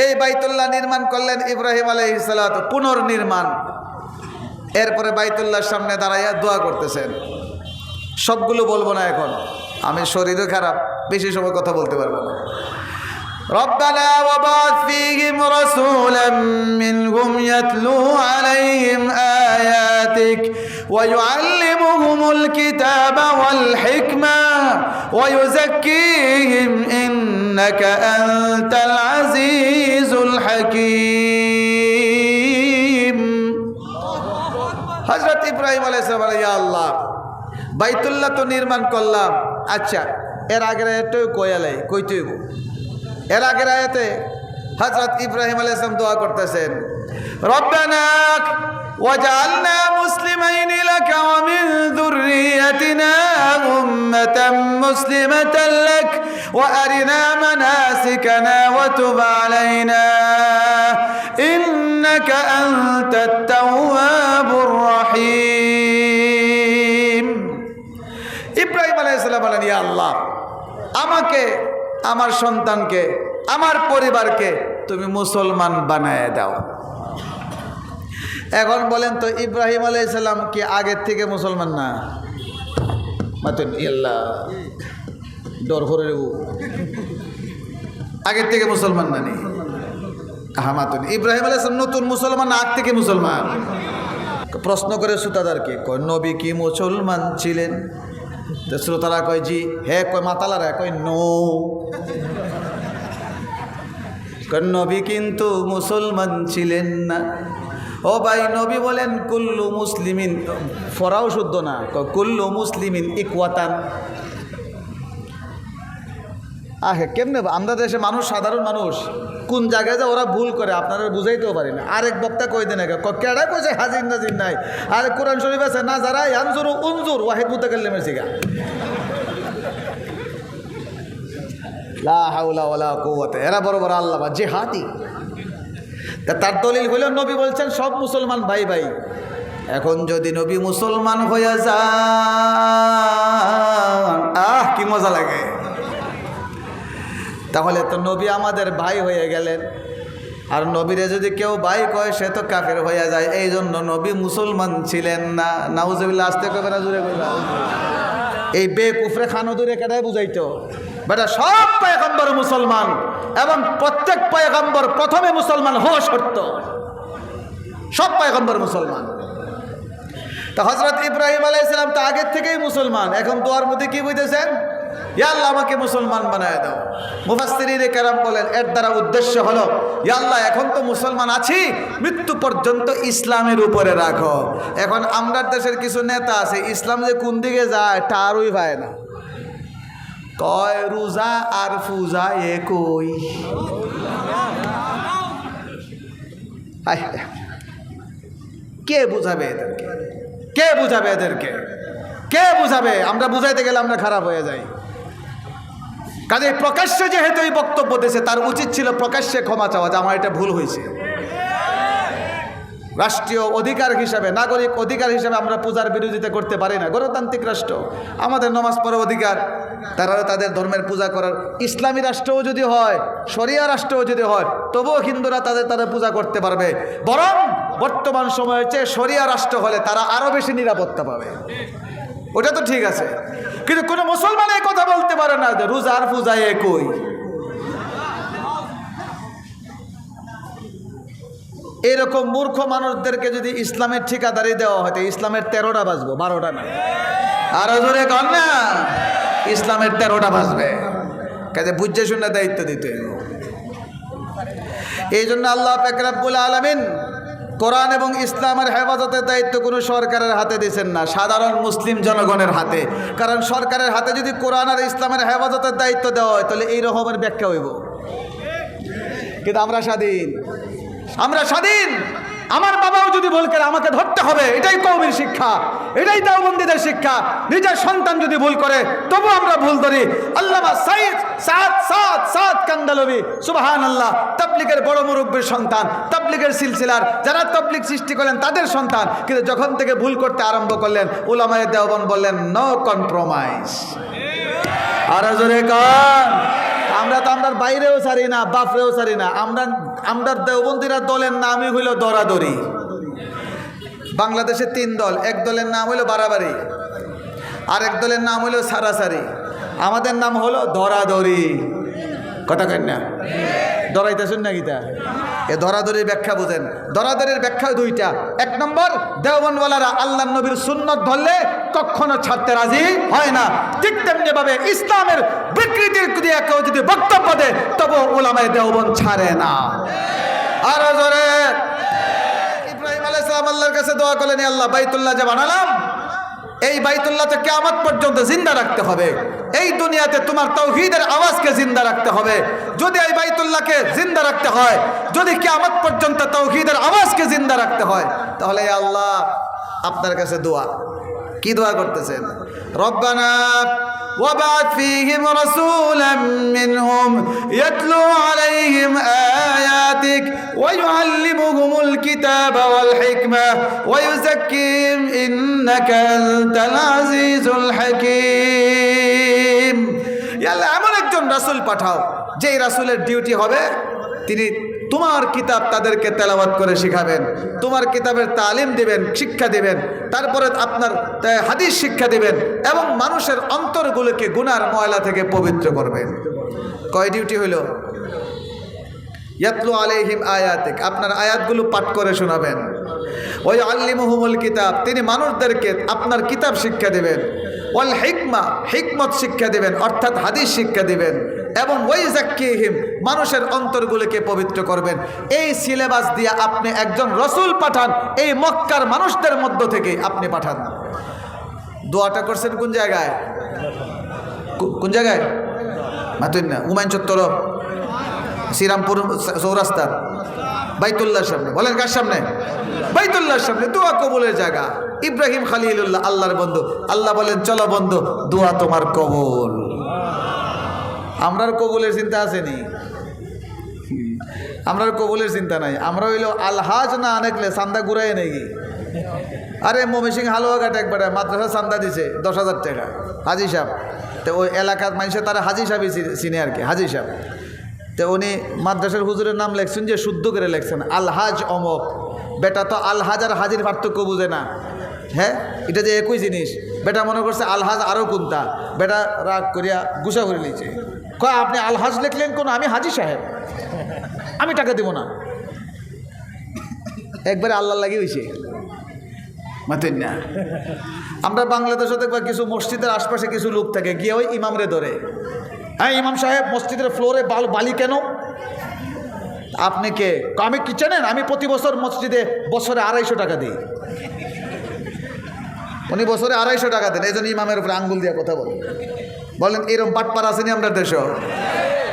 এই বাইতুল্লাহ নির্মাণ করলেন ইব্রাহিম আলাইসালাত পুনর্নির্মাণ এরপরে বাইতুল্লাহর সামনে দাঁড়াইয়া দোয়া করতেছেন সবগুলো বলবো না এখন আমি শরীরও খারাপ বেশি সময় কথা বলতে পারবো না ربنا وبعث فيهم رسولا منهم يتلو عليهم آياتك ويعلمهم الكتاب والحكمة ويزكيهم إنك أنت العزيز হাকিম হজরত ইব্রাহিম আলাইসালাম বলে আল্লাহ, বাইতুল্লাহ তো নির্মাণ করলাম। আচ্ছা এর আগের আয়াতেও কয়ালাই কইতেইব এর আগের আয়াতে হজরত ইব্রাহিম আলাইসালাম দোয়া করতেছেন রব্বানাক وجعلنا مسلمين لك ومن ذريتنا أمة مسلمة لك وأرنا مناسكنا وتب علينا إنك أنت التواب الرحيم ইব্রাহিম আলাইসাল্লাম বলেন ইয়া আল্লাহ আমাকে আমার সন্তানকে আমার পরিবারকে তুমি মুসলমান বানায় দাও এখন বলেন তো ইব্রাহিম আলাইসাল্লাম কি আগের থেকে মুসলমান না? মাতেন ইল্লা ডর করে রেবু। আগের থেকে মুসলমান না নি? হ্যাঁ মাতুন, ইব্রাহিম আলাইসালাম নতুন মুসলমান আগ থেকে মুসলমান? প্রশ্ন করে শ্রোতাদারকে কয়, নবী কি মুসলমান ছিলেন? শ্রোতারা কয়, জি। হে, কয়, মাতালারা কয়, নো। কয়, নবী কিন্তু মুসলমান ছিলেন না। ও ভাই, নবী বলেন, কুল্লু মুসলিমিন ফরাও শুদ্ধ না। কুল্লু মুসলিমিন ইকওয়াতান। আহে, কেমনে আমরা দেশে মানুষ, সাধারণ মানুষ। কোন জায়গায় যে ওরা ভুল করে, আপনারা বুঝাইতেও পারি না। আরেক বক্তা কই দেন কেডা কইছে হাজির নাজির নাই? আর, কোরআন শরীফ আছে, না যারা আনজুর উনজুর, ওয়াহিদ মুতাকাল্লিমের সিগা লা হাওলা ওয়ালা কুওয়াতা। এরা বড় বড় আল্লাহ জিহাদি। তা তার দলিল হইল নবী বলছেন, সব মুসলমান ভাই ভাই। এখন যদি নবী মুসলমান হয়ে যান, আহ, কি মজা লাগে। তাহলে তো নবী আমাদের ভাই হয়ে গেলেন। আর নবীরে যদি কেউ ভাই কয়, সে তো কাফের হয়ে যায়। এই জন্য নবী মুসলমান ছিলেন না। নাউজবিল্লা আসতে কবে না জুড়ে এই বে কুফরে খানো দূরে কেটাই বুঝাইতো? বেটা সব পায়গম্বর মুসলমান এবং প্রত্যেক পায়গম্বর প্রথমে মুসলমান হওয়া শর্ত সব পায়গম্বর মুসলমান। তা হজরত ইব্রাহিম আলাইসালাম তো আগের থেকেই মুসলমান, এখন দোয়ার মধ্যে কি বুঝতেছেন ইয়াল্লাহ আমাকে মুসলমান বানায় দাও। মুফাস্তিরিনে কেরাম বলেন, এর দ্বারা উদ্দেশ্য হলো ইয়াল্লাহ এখন তো মুসলমান আছি, মৃত্যু পর্যন্ত ইসলামের উপরে রাখো। এখন আমরা দেশের কিছু নেতা আছে, ইসলাম যে কোন দিকে যায়, তারই পায় না। কয় রোজা আর ফুজা একই। কে বুঝাবে এদেরকে? কে বুঝাবে এদেরকে? কে বুঝাবে? আমরা বুঝাইতে গেলে আমরা খারাপ হয়ে যাই। কাজে প্রকাশ্যে যেহেতু এই বক্তব্য দিয়েছে, তার উচিত ছিল প্রকাশ্যে ক্ষমা চাওয়া যে আমার এটা ভুল হয়েছে। রাষ্ট্রীয় অধিকার হিসাবে, নাগরিক অধিকার হিসাবে আমরা পূজার বিরোধিতা করতে পারি না। গণতান্ত্রিক রাষ্ট্র। আমাদের নমাজ পড়ার অধিকার তারাও তাদের ধর্মের পূজা করার। ইসলামী রাষ্ট্রও যদি হয়, শরিয়া রাষ্ট্রও যদি হয়, তবুও হিন্দুরা তাদের তাদের পূজা করতে পারবে। বরং বর্তমান সময়ে চেয়ে শরিয়া রাষ্ট্র হলে তারা আরও বেশি নিরাপত্তা পাবে। ওটা তো ঠিক আছে। কিন্তু কোনো মুসলমান এই কথা বলতে পারে না যে রোজা আর পূজা একই। এরকম মূর্খ মানুষদেরকে যদি ইসলামের ঠিকাদারি দেওয়া হয়তো ইসলামের তেরোটা বাজবো, বারোটা না। আরও জোরে কর না। ইসলামের তেরোটা বাজবে। কাজে বুঝে শুনে দায়িত্ব দিতে এই জন্য আল্লাহ ফেকরাবুল আলমিন কোরআন এবং ইসলামের হেফাজতের দায়িত্ব কোনো সরকারের হাতে দিয়েছেন না, সাধারণ মুসলিম জনগণের হাতে। কারণ সরকারের হাতে যদি কোরআন আর ইসলামের হেফাজতের দায়িত্ব দেওয়া হয়, তাহলে এই রকমের ব্যাখ্যা হইব। কিন্তু আমরা স্বাধীন। আমরা স্বাধীন। আমার বাবাও যদি ভুল করে আমাকে ধরতে হবে, এটাই কৌমির শিক্ষা, এটাই দেওবন্দীদের শিক্ষা। নিজের সন্তান যদি ভুল করে, তবু আমরা ভুল ধরি। আল্লাহ সাইদ সাত সাত সাত কান্দালবি সুবাহান আল্লাহ তাবলিগের বড় মুরব্বীর সন্তান, তাবলিগের সিলসিলার, যারা তাবলিগ সৃষ্টি করলেন তাদের সন্তান, কিন্তু যখন থেকে ভুল করতে আরম্ভ করলেন, উলামায়ে দেওবন বললেন নো কম্প্রোমাইজ আর জোরে কন। আমরা তো আমরা বাইরেও ছাড়ি না, বাপরেও ছাড়ি না, আমরা আমরা দেওবন্দিরা দলের নামই হইল দরাদরি। বাংলাদেশে তিন দল, এক দলের নাম হইল বাড়াবাড়ি আর এক দলের নাম হইল সারাসারি। আমাদের নাম হলো দরাদরি। কথা কেন না? দরাইতেছেন না গীতা? এ দরাদরির ব্যাখ্যা বুঝেন। দরাদরির ব্যাখ্যা দুইটা। এক নম্বর দেওবনওয়ালারা আল্লাহ নবীর সুন্নত ধরলে কখনো ছাড়তে রাজি হয় না। ঠিক তেমনি ভাবে ইসলামের বিকৃতির দিয়ে কেউ যদি বক্তব্য দেয়, তবু ওলামায় দেওবন ছাড়ে না। আরও জোরে। ইব্রাহিম আলাইহিস সালাম আল্লাহর কাছে দোয়া করলেন আল্লাহ, বাইতুল্লাহ যে বানালাম এই বাইতুল্লাহকে কেয়ামত পর্যন্ত জিন্দা রাখতে হবে। এই দুনিয়াতে তোমার তৌহিদের আওয়াজকে জিন্দা রাখতে হবে। যদি এই বাইতুল্লাহকে জিন্দা রাখতে হয়, যদি কেয়ামত পর্যন্ত তৌহিদের আওয়াজকে জিন্দা রাখতে হয়, তাহলে আল্লাহ, আপনার কাছে দোয়া। কি দোয়া করতেছেন? রব্বানা وابعث فيهم رسولا منهم يتلو عليهم آياتك ويعلمهم الكتاب والحكمة ويزكيهم إنك أنت العزيز الحكيم ইয়াল্লা এমন একজন রাসূল পাঠাও যেই রাসূলের ডিউটি হবে তিনি তোমার কিতাব তাদেরকে তেলাওয়াত করে শিখাবেন, তোমার কিতাবের তালিম দিবেন, শিক্ষা দিবেন, তারপরে আপনার হাদিস শিক্ষা দিবেন এবং মানুষের অন্তরগুলোকে গুনার ময়লা থেকে পবিত্র করবেন। কয় ডিউটি হইল? ইয়াতলু আলাইহিম আয়াতিক, আপনার আয়াতগুলো পাঠ করে শোনাবেন। ওই আল্লিমুহুমুল কিতাব, তিনি মানুষদেরকে আপনার কিতাব শিক্ষা দেবেন। ওয়াল হিকমা, হিকমত শিক্ষা দেবেন, অর্থাৎ হাদিস শিক্ষা দিবেন। এবং ওই জাক্কিহিম মানুষের অন্তরগুলিকে পবিত্র করবেন। এই সিলেবাস দিয়ে আপনি একজন রসুল পাঠান, এই মক্কার মানুষদের মধ্য থেকে আপনি পাঠান। দোয়াটা করছেন কোন জায়গায়? কোন জায়গায়? মাতুন না উমায়ন চত্বর। শ্রীরামপুর চৌরাস্তা, বাইতুল্লাহর সামনে। বলেন কার সামনে? বাইতুল্লাহর সামনে, দোয়া কবুলের জায়গা। ইব্রাহিম খালিলুল্লাহ, আল্লাহর বন্ধু। আল্লাহ বলেন, চলো বন্ধু, দোয়া তোমার কবুল। আমরার কবুলের চিন্তা আসেনি। আমরার কবুলের চিন্তা নাই। আমরা হইল আলহাজ না আনেকলে চান্দা ঘুরাই নাকি আরে মমিসিং হালুয়া ঘাট একবারে মাদ্রাসা চান্দা দিছে, দশ হাজার টাকা। হাজি সাহেব, তো ওই এলাকার মানুষের তারা হাজি সাহেবই চিনে আর কি, হাজি সাহেব। তো উনি মাদ্রাসার হুজুরের নাম লেখছেন যে শুদ্ধ করে লেখছেন, আলহাজ অমক। বেটা তো আলহাজ আর হাজির পার্থক্য বুঝে না। হ্যাঁ? এটা যে একই জিনিস। বেটা মনে করছে আলহাজ আরও কোনটা? বেটা রাগ করিয়া গুসা করে নিয়েছে। কয়, আপনি আলহাজ লিখলেন কোন? আমি হাজি সাহেব। আমি টাকা দেব না। একবারে আল্লাহ লাগি হয়েছে মাতেন না। আমরা বাংলাদেশে দেখবা কিছু মসজিদের আশপাশে কিছু লোক থাকে, গিয়ে ওই ইমামরে ধরে। হ্যাঁ ইমাম সাহেব, মসজিদের ফ্লোরে বাল বালি কেন? আপনি কে? আমি কি জানেন আমি প্রতি বছর মসজিদে বছরে আড়াইশো টাকা দিই। উনি বছরে আড়াইশো টাকা দেন, এই জন্য ইমামের উপরে আঙ্গুল দিয়ে কথা বলেন বলেন এরকম বাটপার আসেনি আমরা দেশ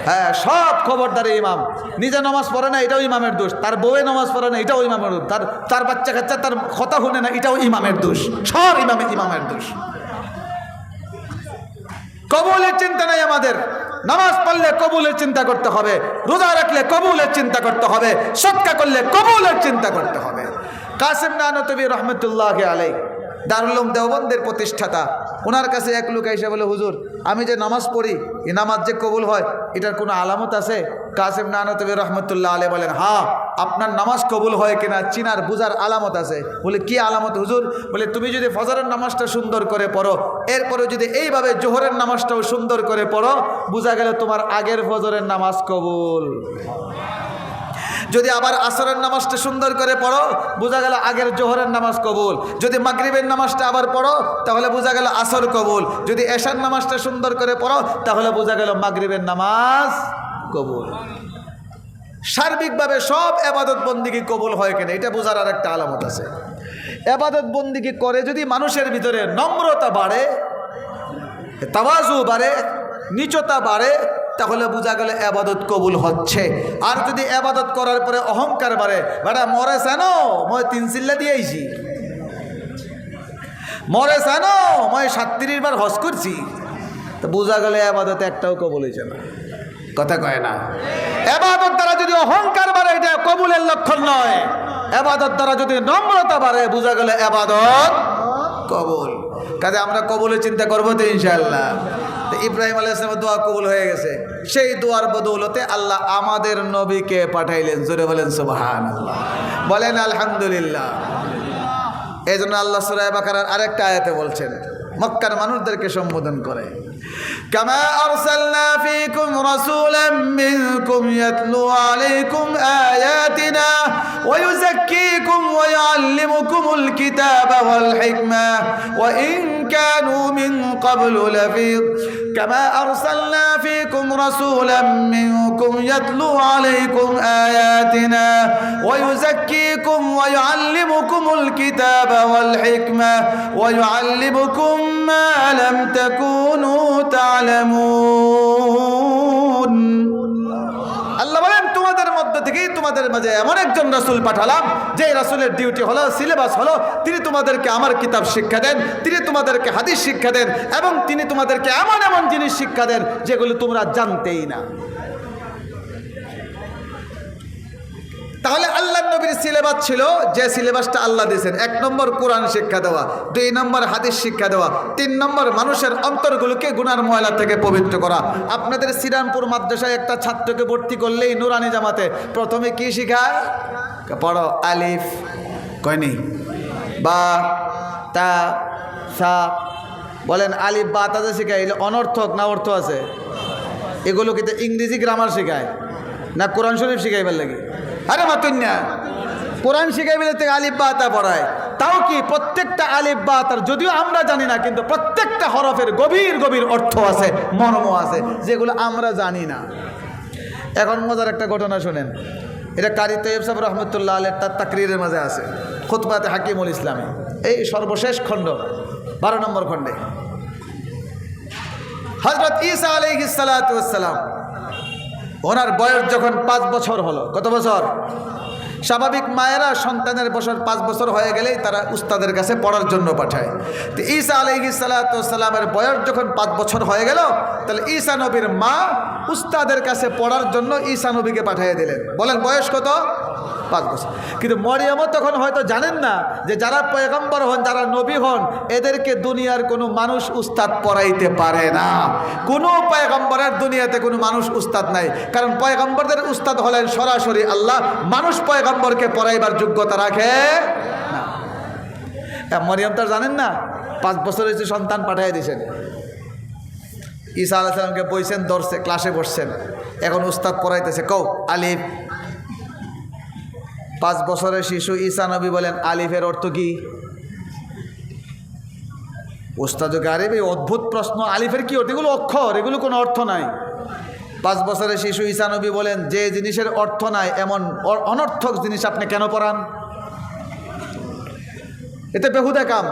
হ্যাঁ সব খবরদারি ইমাম। নিজে নামাজ পড়ে না, এটাও ইমামের দোষ। তার বউয়ে নামাজ পড়ে না, এটাও ইমামের দোষ। তার তার বাচ্চা কাচ্চা, তার কথা শুনে না, এটাও ইমামের দোষ। সব ইমামে ইমামের দোষ। কবুলের চিন্তা নাই আমাদের। নামাজ পড়লে কবুলের চিন্তা করতে হবে। রোজা রাখলে কবুলের চিন্তা করতে হবে। সৎকা করলে কবুলের চিন্তা করতে হবে। কাসিম নানতবি রহমতুল্লাহ আলাই দারুলুম দেওবন্দের প্রতিষ্ঠাতা। ওনার কাছে এক লোক এসে বলে, হুজুর, আমি যে নামাজ পড়ি, এই নামাজ যে কবুল হয়, এটার কোনো আলামত আছে? কাসিম নানতবি রহমতুল্লাহ আলাই বলেন হা আপনার নামাজ কবুল হয় কিনা চিনার বুজার আলামত আছে। বলে, কি আলামত হুজুর? বলে, তুমি যদি ফজরের নামাজটা সুন্দর করে পড়ো, এরপরে যদি এইভাবে জোহরের নামাজটাও সুন্দর করে পড়ো, বোঝা গেল তোমার আগের ফজরের নামাজ কবুল। যদি আবার আসরের নামাজটা সুন্দর করে পড়ো, বোঝা গেল আগের জোহরের নামাজ কবুল। যদি মাগরিবের নামাজটা আবার পড়ো, তাহলে বোঝা গেল আসর কবুল। যদি এশার নামাজটা সুন্দর করে পড়ো, তাহলে বোঝা গেল মাগরিবের নামাজ কবুল। সার্বিকভাবে সব এবাদত বন্দিগি কবুল হয় কিনা, এটা বোঝার আর একটা আলামত আছে। এবাদত বন্দিগি করে? যদি মানুষের ভিতরে নম্রতা বাড়ে, তাওয়াজু বাড়ে, নিচতা বাড়ে তাহলে বোঝা গেল এবাদত কবুল হচ্ছে। আর যদি এবাদত করার পরে অহংকার বাড়ে বেটা মরে সানো মই তিন চিল্লা দিয়েছি মরে সানো মই সাতত্রিশ বার হজ করছি। তো বোঝা গেল এবাদত একটাও কবুল হয়েছে না। কথা কয় না? এবাদত দ্বারা যদি অহংকার বাড়ে, এটা কবুলের লক্ষণ নয়। এবাদত দ্বারা যদি নম্রতা বাড়ে, বোঝা গেল এবাদত কবুল। কাজে আমরা কবলের চিন্তা করব তো ইনশাল্লাহ ইব্রাহিম আলাহ ইসলামের দোয়া কবুল হয়ে গেছে। সেই দোয়ার বদৌলতে আল্লাহ আমাদের নবীকে পাঠাইলেন। জোরে বলেন সুবাহান বলেন, আলহামদুলিল্লাহ। এই জন্য আল্লাহ সুরায় বাকার আরেকটা আয়াতে বলছেন, মক্কার মানুষদেরকে সম্বোধন করে। كما أرسلنا فيكم رسولا منكم يتلو عليكم آياتنا ويزكيكم ويعلمكم الكتاب والحكمة وإن كانوا من قبل لفي كما أرسلنا فيكم رسولا منكم يتلو عليكم آياتنا ويزكيكم ويعلمكم الكتاب والحكمة ويعلمكم ما لم تكونوا تعلمون. আল্লাহ বলেন, তোমাদের মধ্য থেকেই তোমাদের মাঝে এমন একজন রাসূল পাঠালাম যে রাসূলের ডিউটি হলো সিলেবাস হলো, তিনি তোমাদেরকে আমার কিতাব শিক্ষা দেন, তিনি তোমাদেরকে হাদিস শিক্ষা দেন, এবং তিনি তোমাদেরকে এমন এমন জিনিস শিক্ষা দেন, যেগুলো তোমরা জানতেই না। তাহলে আল্লাহ নবীর সিলেবাস ছিল যে সিলেবাসটা আল্লাহ দিয়েছেন। এক নম্বর কোরআন শিক্ষা দেওয়া, দুই নম্বর হাদিস শিক্ষা দেওয়া, তিন নম্বর মানুষের অন্তরগুলোকে গুনার ময়লা থেকে পবিত্র করা। আপনাদের শ্রীরামপুর মাদ্রাসায় একটা ছাত্রকে ভর্তি করলেই নুরানি জামাতে প্রথমে কি শিখায়? পড়ো আলিফ কয়নি বা, তা, সা, বলেন আলিফ বা তাদের শিখায় অনর্থক না অর্থ আছে? এগুলো কিন্তু ইংরেজি গ্রামার শেখায়। না কোরআন শরীফ শিখাইবার লাগে? আরে মাতুন্যা কোরআন শিখাইবার থেকে আলিফ বা তা পড়ায়। তাও কি প্রত্যেকটা আলিফ তার যদিও আমরা জানি না, কিন্তু প্রত্যেকটা হরফের গভীর গভীর অর্থ আছে, মর্ম আছে, যেগুলো আমরা জানি না। এখন মজার একটা ঘটনা শোনেন। এটা কারি তৈব সাহেব রহমতুল্লাহ আলের তার তাকরিরের মাঝে আছে, খুতবাতে হাকিমুল ইসলামে। এই সর্বশেষ খণ্ড, বারো নম্বর খণ্ডে। হজরত ঈসা আলহিসালাম ওনার বয়স যখন পাঁচ বছর হলো কত বছর? স্বাভাবিক মায়েরা সন্তানের বছর পাঁচ বছর হয়ে গেলেই তারা উস্তাদের কাছে পড়ার জন্য পাঠায়। তো ঈসা আলহি সালাতামের বয়স যখন পাঁচ বছর হয়ে গেল, তাহলে ঈসা নবীর মা উস্তাদের কাছে পড়ার জন্য ঈসা নবীকে পাঠিয়ে দিলেন। বলেন, বয়স কত? পাঁচ বছর। কিন্তু মরিয়মও তখন হয়তো জানেন না যে যারা পয়গম্বর হন, যারা নবী হন, এদেরকে দুনিয়ার কোনো মানুষ উস্তাদ পড়াইতে পারে না। কোনো পয়গম্বরের দুনিয়াতে কোনো মানুষ উস্তাদ নাই। কারণ পয়গম্বরদের উস্তাদ হলেন সরাসরি আল্লাহ, মানুষ পয়গম্বরকে পড়াইবার যোগ্যতা রাখে না। মরিয়ম তো জানেন না, পাঁচ বছর হয়েছে সন্তান পাঠিয়ে দিয়েছেন ঈসা আলাহ সালামকে বইছেন ধরছে ক্লাসে বসছেন। এখন উস্তাদ পড়াইতেছে কৌ আলিফ। পাঁচ বছরের শিশু ঈসা নবী বলেন, আলিফের অর্থ কি? ওস্তাদকে আরে এই অদ্ভুত প্রশ্ন, আলিফের কি অর্থ? এগুলো অক্ষর, এগুলো কোনো অর্থ নাই। পাঁচ বছরের শিশু ঈসা নবী বলেন, যে জিনিসের অর্থ নাই, এমন অনর্থক জিনিস আপনি কেন পড়ান? এতে বেহুদা কাম।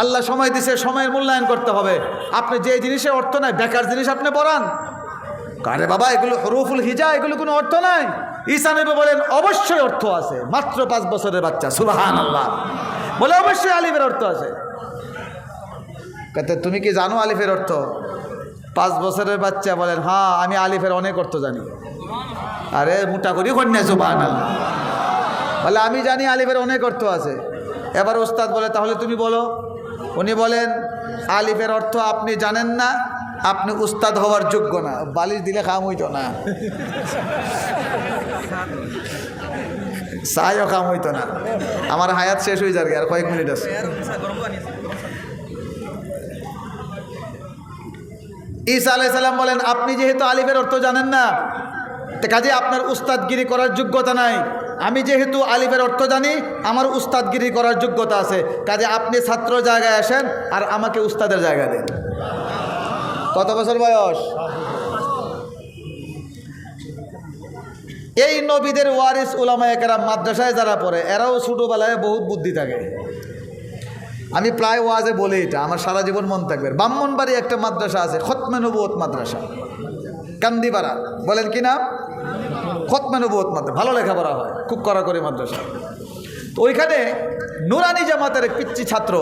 আল্লাহ সময় দিছে, সময়ের মূল্যায়ন করতে হবে। আপনি যে জিনিসের অর্থ নাই, বেকার জিনিস আপনি পড়ান। আরে বাবা, এগুলো হরুফুল হিজা, এগুলো কোনো অর্থ নাই। ঈসা নবী বলেন, অবশ্যই অর্থ আছে, মাত্র পাঁচ বছরের বাচ্চা সুবাহান আল্লাহ বলে অবশ্যই আলিফের অর্থ আছে। তুমি কি জানো আলিফের অর্থ? পাঁচ বছরের বাচ্চা বলেন হ্যাঁ আমি আলিফের অনেক অর্থ জানি। আরে, মোটা করি কন্যা সুবাহান বলে, আমি জানি আলিফের অনেক অর্থ আছে। এবার ওস্তাদ বলে, তাহলে তুমি বলো। উনি বলেন, আলিফের অর্থ আপনি জানেন না, আপনি উস্তাদ হওয়ার যোগ্য না। বালিশ দিলে খাম হইতো না। চাইও কাম হইতো না। আমার হায়াত শেষ হয়ে যাবে আর কয়েক মিনিট আছে। ঈসা আলাইসাল্লাম বলেন, আপনি যেহেতু আলিফের অর্থ জানেন না কাজে আপনার উস্তাদগিরি করার যোগ্যতা নাই। আমি যেহেতু আলিফের অর্থ জানি, আমার উস্তাদগিরি করার যোগ্যতা আছে। কাজে আপনি ছাত্র জায়গায় আসেন আর আমাকে উস্তাদের জায়গা দেন। কত বছর বয়স? এই নবীদের ওয়ারিস উলামা একরা মাদ্রাসায় যারা পড়ে, এরাও ছোটোবেলায় বহুত বুদ্ধি থাকে। আমি প্রায় ওয়াজে বলি এটা, আমার সারা জীবন মন থাকবে। ব্রাহ্মণবাড়ি একটা মাদ্রাসা আছে, খতমে নবুয়ত মাদ্রাসা। কান্দিপাড়া, বলেন কি নাম? খতমে নবুয়ত মাদ্রাসা, ভালো লেখাপড়া হয়, খুব কড়াকড়ি মাদ্রাসা। তো ওইখানে নুরানি জামাতের এক পিচ্ছি ছাত্র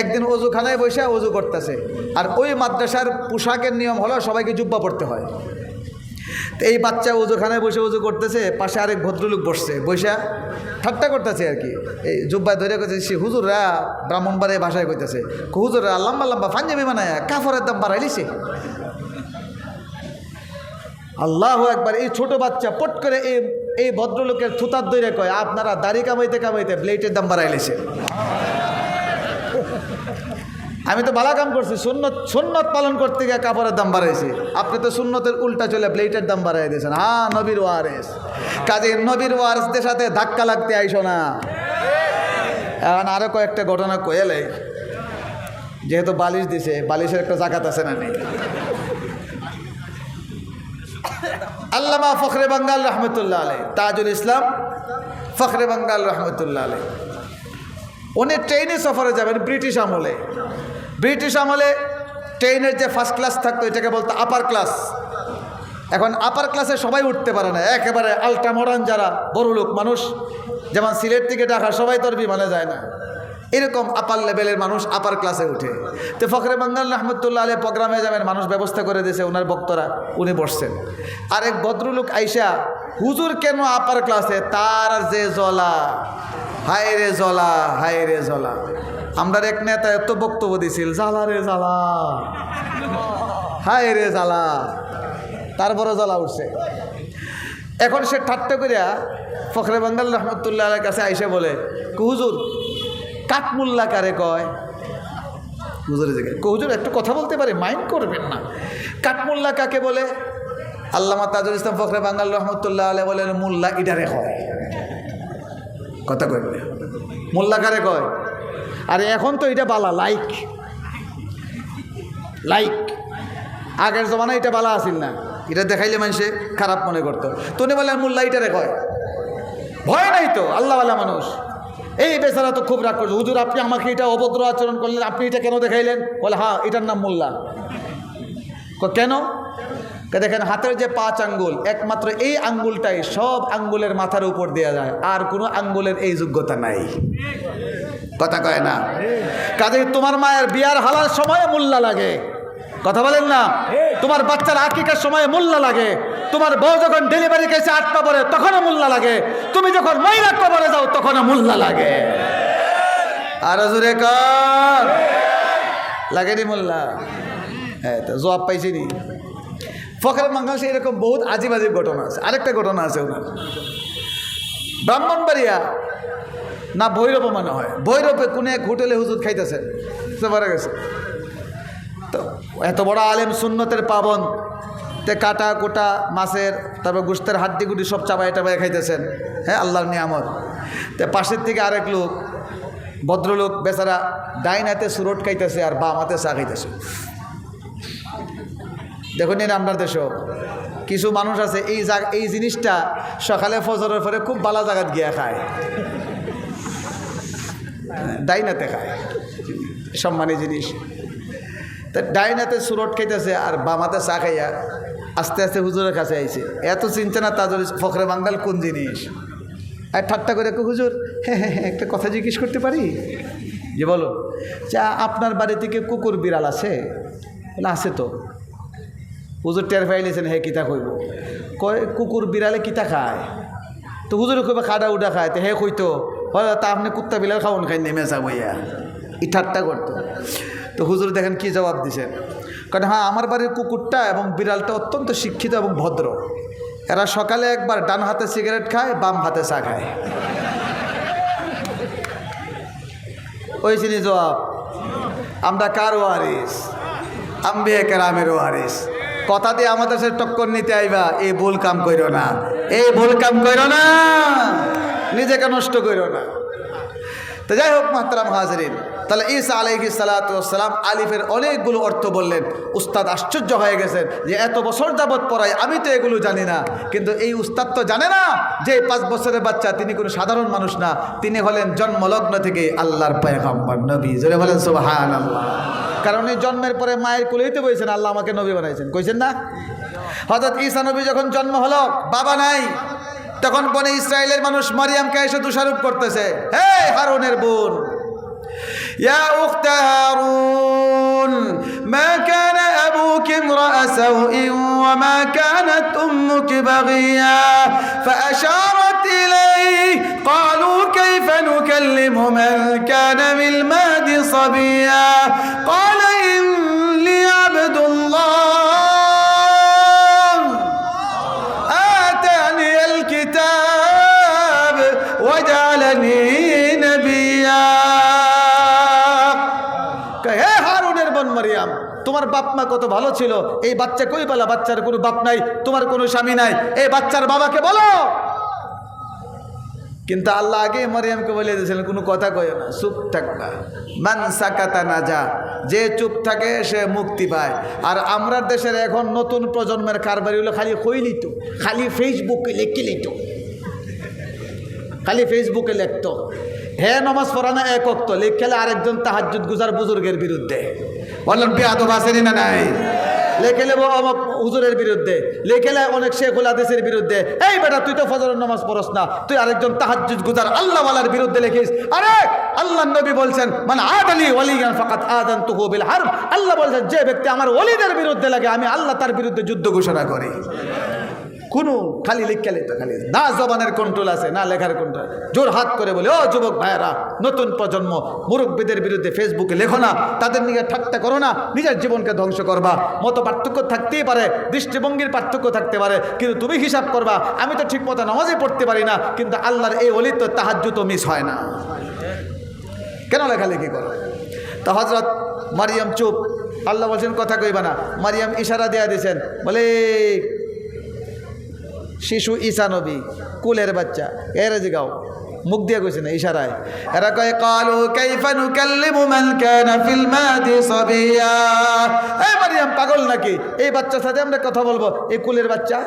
একদিন অজুখানায় বসে অজু করতেছে, আর ওই মাদ্রাসার পোশাকের নিয়ম হলো সবাইকে জুব্বা পড়তে হয়। তো এই বাচ্চা উজুখানায় বসে উজু করতেছে, পাশে আরেক ভদ্রলোক বসছে বৈশা ঠাট্টা করতেছে আর কি। এই জুব্বায় ধরে করতেছে সে হুজুররা ব্রাহ্মণবাড়ে ভাষায় কইতেছে হুজুররা লম্বা লম্বা পাঞ্জাবি বানায়, কাফরের দাম বাড়াইলিছে? আল্লাহ একবার এই ছোট বাচ্চা পট করে এই এই ভদ্রলোকের থুতার দইরে কয়, আপনারা দাড়ি কামাইতে কামাইতে ব্লেটের দাম বাড়াইলেছে। আমি তো বালা কাম করছি, সুন্নত সুন্নত পালন করতে গিয়ে কাপড়ের দাম বাড়াইছি। আপনি তো সুন্নতের উল্টা চলে প্লেটের দাম বাড়াই দিয়েছেন। হ্যাঁ নবীর ওয়ারেস। কাজে নবীর ওয়ারেসদের সাথে ধাক্কা লাগতে আইসো না। এখন আরও কয়েকটা ঘটনা কয়েলে যেহেতু বালিশ দিছে, বালিশের একটা জাকাত আছে না নেই। আল্লামা ফখরে বাঙ্গাল রহমতুল্লাহ আলাই তাজুল ইসলাম ফখরে বাঙ্গাল রহমতুল্লাহ আলাই উনি ট্রেনে সফরে যাবেন ব্রিটিশ আমলে। ব্রিটিশ আমলে ট্রেনের যে ফার্স্ট ক্লাস থাকতো, এটাকে বলতো আপার ক্লাস এখন আপার ক্লাসে সবাই উঠতে পারে না, একেবারে আলট্রা মডার্ন যারা বড় লোক মানুষ। যেমন সিলেট থেকে ঢাকা, সবাই তোর বিমানে যায় না। এরকম আপার লেভেলের মানুষ আপার ক্লাসে উঠে। তো ফখরে বাঙ্গাল রহমতুল্লাহ আলী প্রোগ্রামে যাবেন, মানুষ ব্যবস্থা করে দিয়েছে ওনার বক্তরা, উনি বসছেন। আর এক ভদ্রলোক আইসা, হুজুর কেন আপার ক্লাসে তার যে জলা হায় রে জলা হায় রে জলা আমরা এক নেতা এত বক্তব্য দিছিল, জ্বালা রে জ্বালা, হায় রে জ্বালা। তারপরে জ্বালা উঠছে। এখন সে ঠাট্টা করিয়া ফখরে বাঙ্গাল রহমতুল্লাহ আলের কাছে আইসে বলে "কু হুজুর কাঠমুল্লা কারে কয়? হুজুরের জায়গায় "কু হুজুর একটু কথা বলতে পারে মাইন্ড করবেন না। কাঠমুল্লা কাকে বলে? আল্লামা তাজুল ইসলাম ফখরে বাঙ্গাল রহমতুল্লাহ আলে বলেন মোল্লা ইডারে কয়। কথা কইবে মোল্লা কারে কয়? আরে এখন তো এটা বালা লাইক লাইক আগের জমানা এটা বালা আসিল না। এটা দেখাইলে মানুষে খারাপ মনে করতো। তুমি বলে মোল্লা ইটারে কয়। ভয় নাই তো আল্লাহওয়ালা মানুষ। এই বেচারা তো খুব রাগ করছে। হুজুর, আপনি আমাকে এটা অভদ্র আচরণ করলেন, আপনি এটা কেন দেখাইলেন? বলে হ্যাঁ এটার নাম মোল্লা। কেন? দেখেন, হাতের যে পাঁচ আঙ্গুল, একমাত্র এই আঙ্গুলটাই সব আঙ্গুলের মাথার উপর দেওয়া যায়, আর কোনো আঙ্গুলের এই যোগ্যতা নাই। কথা কয় না? কাজে তোমার মায়ের বিয়ার হালার সময় মোল্লা লাগে। কথা বলেন না? তোমার বাচ্চার আকিকার সময় মোল্লা লাগে। তোমার বউ যখন ডেলিভারি কেসে আটটা পরে তখনও মোল্লা লাগে। তুমি যখন মহিলা কবরে যাও, তখনও মোল্লা লাগে। আর জোরে কর। লাগেনি মোল্লা? হ্যাঁ তো জবাব পাইছি নি। ফখরের বাংলাদেশে এরকম বহুত আজিব আজিব ঘটনা আছে। আরেকটা ঘটনা আছে ওনার। ব্রাহ্মণবাড়িয়া, না ভৈরবে মনে হয়। ভৈরবে কোনে এক হোটেলে হুজুর খাইতেছে পারা গেছে। তো এত বড় আলেম সুন্নতের পাবন। তে কাটা কোটা মাছের, তারপর গুস্তের হাড্ডি গুডি সব চাবাই টাবাই খাইতেছেন। হ্যাঁ আল্লাহর নিয়ামত। তে পাশের থেকে আরেক লোক, ভদ্রলোক বেচারা ডাইন হাতে সুরট খাইতেছে আর বাম হাতে চা খাইতেছে। দেখুন এর আপনার দেশও কিছু মানুষ আছে, এই এই জিনিসটা সকালে ফজরের পরে খুব ভালো জায়গাত গিয়া খায়। ডাইনাতে খায়। সম্মানী জিনিস। তা ডাইনাতে সুরট খাইতেছে আর বামাতে চা খাইয়া আস্তে আস্তে হুজুরের কাছে আইছে। এত চিন্তা না তাদের ফখরে বাঙ্গাল কোন জিনিস? আর ঠাট্টা করে হুজুর। হ্যাঁ হ্যাঁ হ্যাঁ, একটা কথা জিজ্ঞেস করতে পারি? যে বলো। যা আপনার বাড়ি থেকে কুকুর বিড়াল আছে? বলে আছে তো। হুজুর টের পাইলেছেন হে কিতা কইব? কয় কুকুর বিড়ালে কিতা খায়? তো হুজুরে কইবা খাডা উডা খায়। তো হে কইতো হয় তা আপনি কুত্তা বিড়াল খাওয়ান খাই নেমে যা বইয়া। ই ঠাট্টা করতো। তো হুজুর দেখেন কি জবাব দিছেন কারণ হ্যাঁ আমার বাড়ির কুকুরটা এবং বিড়ালটা অত্যন্ত শিক্ষিত এবং ভদ্র। এরা সকালে একবার ডান হাতে সিগারেট খায়, বাম হাতে চা খায়। ওই চিনি জবাব। আমরা কার ওয়ারিস? আম্বিয়া কেরামের ওয়ারিস। কথা দিয়ে আমাদের সাথে টক্কর নিতে আইবা, এই ভুল কাম কইরো না। এই ভুল কাম কইরো না। নিজেকে নষ্ট কইরো না। তো যাই হোক, মাহতারাম হাজরিন তাহলে ঈসা আলাইহি সালাতাম আলিফের অনেকগুলো অর্থ বললেন। উস্তাদ আশ্চর্য হয়ে গেছেন যে এত বছর যাবৎ পড়াই আমি তো এগুলো জানি না। কিন্তু এই উস্তাদ তো জানে না যে পাঁচ বছরের বাচ্চা তিনি কোনো সাধারণ মানুষ না, তিনি হলেন জন্মলগ্ন থেকে আল্লাহর পয়গম্বর, নবী। জোরে বলেন সুবহান আল্লাহ কারণ এই জন্মের পরে মায়ের কুলেইতে বলছেন আল্লাহ আমাকে নবী বানাইছেন। কইছেন না? হঠাৎ ঈসা নবী যখন জন্ম হলো, বাবা নাই, তখন বনে ইসরায়েলের মানুষ মারিয়ামকে এসে দোষারোপ করতেছে। হে হারুনের বোন! يا أخت هارون ما كان أبوك امرأ سوء وما كانت أمك بغيا؟ فأشارت إليه قالوا كيف نكلم من كان في المهد صبيا؟ قال তোমার বাপ মা কত ভালো ছিল? এই বাচ্চা কই বলা বাচ্চার কোনো বাপ নাই, তোমার কোনো স্বামী নাই। এই বাচ্চার বাবাকে বলো। কিন্তু আল্লাহ আগে মরিয়ামকে বলে দিয়েছিলেন, কোনো কথা কয় না, চুপ থাকবা। মান সাকাতা না যা যে চুপ থাকে সে মুক্তি পায়। আর আমরা দেশের এখন নতুন প্রজন্মের কারবারি হলো খালি কইলি তো খালি ফেসবুকে লিখে লিত। খালি ফেসবুকে লিখতো। হে নমাজ পড়ানো এক অক্ত, লিখলে আরেকজন তাহাজুদ গুজার বুজুর্গের বিরুদ্ধে। বললাম বিয়াদব আসেনি না নাই? লেখেলে অমক হুজুরের বিরুদ্ধে, লেখেলে অনেক শেখুল আদেশের বিরুদ্ধে। এই বেটা, তুই তো ফজরের নামাজ পড়স না, তুই আরেকজন তাহাজ্জুদ গুজার আল্লাহ ওয়ালার বিরুদ্ধে লিখিস। আরে, আল্লাহ নবী বলছেন মানে আদালি ওয়ালিগান ফাকাত আদান তু বিল হার আল্লাহ বলছেন, যে ব্যক্তি আমার ওলিদের বিরুদ্ধে লাগে, আমি আল্লাহ তার বিরুদ্ধে যুদ্ধ ঘোষণা করি। কোনো খালি লিখে লিখতে খালি। না জবানের কন্ট্রোল আছে, না লেখার কন্ট্রোল জোর হাত করে বলে, ও যুবক ভাইয়েরা, নতুন প্রজন্ম, মুরব্বীদের বিরুদ্ধে ফেসবুকে লেখো না, তাদের নিয়ে ঠাট্টা করো না, নিজের জীবনকে ধ্বংস করবা। মতো পার্থক্য থাকতেই পারে, দৃষ্টিভঙ্গির পার্থক্য থাকতে পারে, কিন্তু তুমি হিসাব করবা, আমি তো ঠিক মতো নামাজই পড়তে পারি না, কিন্তু আল্লাহর এই অলিত তাহাজ্জু তো মিস হয় না। কেন লেখালেখি করো? তা হজরত মারিয়াম চুপ, আল্লাহ বলছেন, কথা কইবা না। মারিয়াম ইশারা দেয়া দিয়েছেন বলে শিশু ঈশা নবী, কুলের বাচ্চা। এর গাও, মুখ দিয়ে কইছে না, ইশারায়। এরা কয়, কালু কাইফা নুকাল্লিমু মান কানা ফিল মাদি সাবিয়া। এই মারিয়াম, পাগল নাকি? এই বাচ্চার সাথে আমরা কথা বলব। এই কুলের বাচ্চা?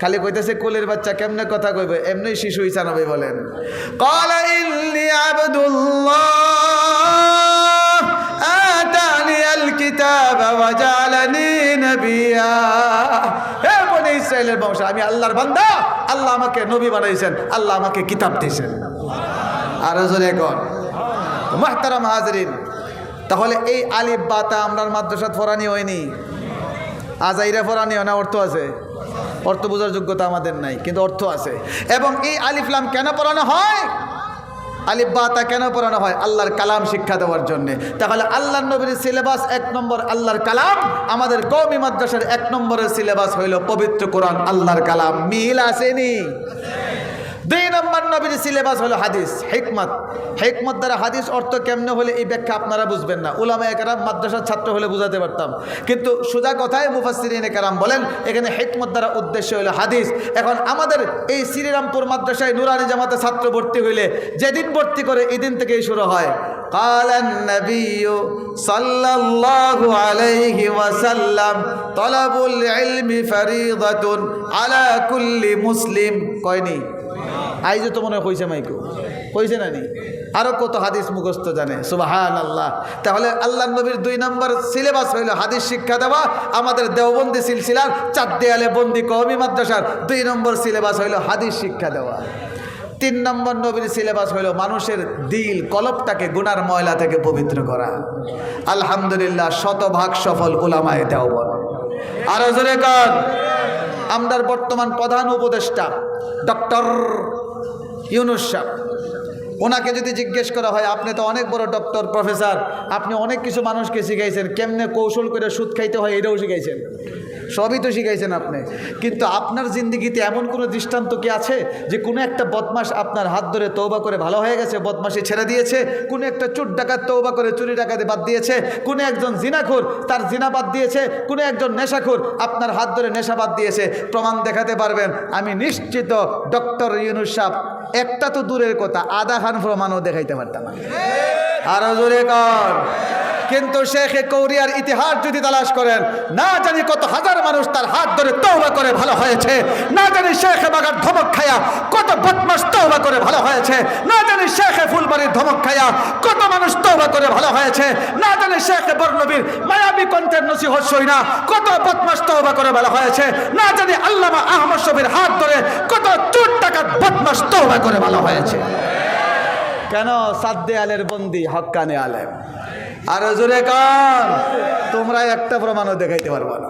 খালি কইতেছে, কুলের বাচ্চা কেমনে কথা কইবে? এমনি শিশু ঈসা নবী বলেন। কালা ইল্লি আব্দুল্লাহ আতানি আল কিতাব ওয়া জালানি নবিয়া। হে বনে ইসরায়েলের বংশ। আমি আল্লাহর বান্দা, আল্লাহ আমাকে নবী বানাইছেন, আল্লাহ আমাকে কিতাব দিয়েছেন। আর জোরে কর মাহতারাম হাজরিন, তাহলে এই আলিফ বাতা আমরার মাদ্রাসাত ফরানি হয়নি? আজাইরা ফরানি হয় না? অর্থ আছে? অর্থ বোঝার যোগ্যতা আমাদের নাই, কিন্তু অর্থ আছে। এবং এই আলিফলাম কেন পড়ানো হয়? আলিফ বাতা কেন পড়ানো হয়? আল্লাহর কালাম শিক্ষা দেওয়ার জন্যে। তাহলে আল্লাহ নবীর সিলেবাস এক নম্বর আল্লাহর কালাম, আমাদের কৌমি মাদ্রাসার এক নম্বরের সিলেবাস হইল পবিত্র কোরআন, আল্লাহর কালাম। মিল আসেনি। দুই নম্বর নবীর সিলেবাস হলো হাদিস হেকমত হেকমত দ্বারা হাদিস অর্থ কেমনে হলে এই ব্যাখ্যা আপনারা বুঝবেন না উলামা একরাম মাদ্রাসার ছাত্র হলে বুঝাতে পারতাম কিন্তু সোজা কথায় মুফাসিরিন একরাম বলেন এখানে হেকমত দ্বারা উদ্দেশ্য হলো হাদিস এখন আমাদের এই শ্রীরামপুর মাদ্রাসায় নুরানি জামাতে ছাত্র ভর্তি হইলে যেদিন ভর্তি করে এদিন থেকেই শুরু হয় قال النبي صلى الله عليه وسلم طلب العلم فريضة على كل مسلم কয়নি আইজো তো মনে হয় কইছে মাইকো। কইছে না নি? আরও কত হাদিস মুখস্থ জানে। সুবাহান আল্লাহ তাহলে আল্লাহ নবীর দুই নম্বর সিলেবাস হইল হাদিস শিক্ষা দেওয়া, আমাদের দেওবন্দি সিলসিলার চার দেয়ালে বন্দি কওমি মাদ্রাসার দুই নম্বর সিলেবাস হইল হাদিস শিক্ষা দেওয়া। তিন নম্বর নবীর সিলেবাস হইল মানুষের দিল কলপটাকে গুনার ময়লা থেকে পবিত্র করা। আলহামদুলিল্লাহ শতভাগ সফল উলামায়ে দেওবন আরও জোরে কর আমরার বর্তমান প্রধান উপদেষ্টা, ডক্টর ইউনুস সাহ ওনাকে যদি জিজ্ঞেস করা হয়, আপনি তো অনেক বড় ডক্টর প্রফেসর আপনি অনেক কিছু মানুষকে শিখাইছেন, কেমনে কৌশল করে সুদ খাইতে হয়, এটাও শিখাইছেন। সবই তো শিখাইছেন আপনি। কিন্তু আপনার জিন্দগিতে এমন কোনো দৃষ্টান্ত কি আছে যে কোনো একটা বদমাস আপনার হাত ধরে তৌবা করে ভালো হয়ে গেছে বদমাসি ছেড়ে দিয়েছে, কোনো একটা চুট ডাকাত তৌবা করে চুরি ডাকাতে বাদ দিয়েছে, কোনো একজন জিনাখোর তার জিনা বাদ দিয়েছে, কোনো একজন নেশাখোর আপনার হাত ধরে নেশা বাদ দিয়েছে, প্রমাণ দেখাতে পারবেন। আমি নিশ্চিত ডক্টর ইউনুস সাহ একটা তো দূরের কথা, আধা খান প্রমাণও দেখাইতে পারতাম আরও জোরে কর। কিন্তু শেখে কৌরিয়ার ইতিহাস যদি তালাশ করেন, না জানি কত হাজার মানুষ তার হাত ধরে তৌবা করে ভালো হয়েছে, না জানি শেখে বাগার ধমক খায়া কত বদমাস তৌবা করে ভালো হয়েছে, না জানি শেখে ফুলবাড়ির ধমক খায়া কত মানুষ তৌবা করে ভালো হয়েছে, না জানি শেখে বর্ণবীর মায়াবী কণ্ঠের নসিহত সই না কত বদমাস তৌবা করে ভালো হয়েছে, না জানি আল্লামা আহমদ শফির হাত ধরে কত চুট টাকার বদমাস তৌবা করে ভালো হয়েছে। কেন সাদ্দে আলের বন্দি হক্কানে আলেম? আর জোরে কান। তোমরা একটা প্রমাণও দেখাইতে পারবা না।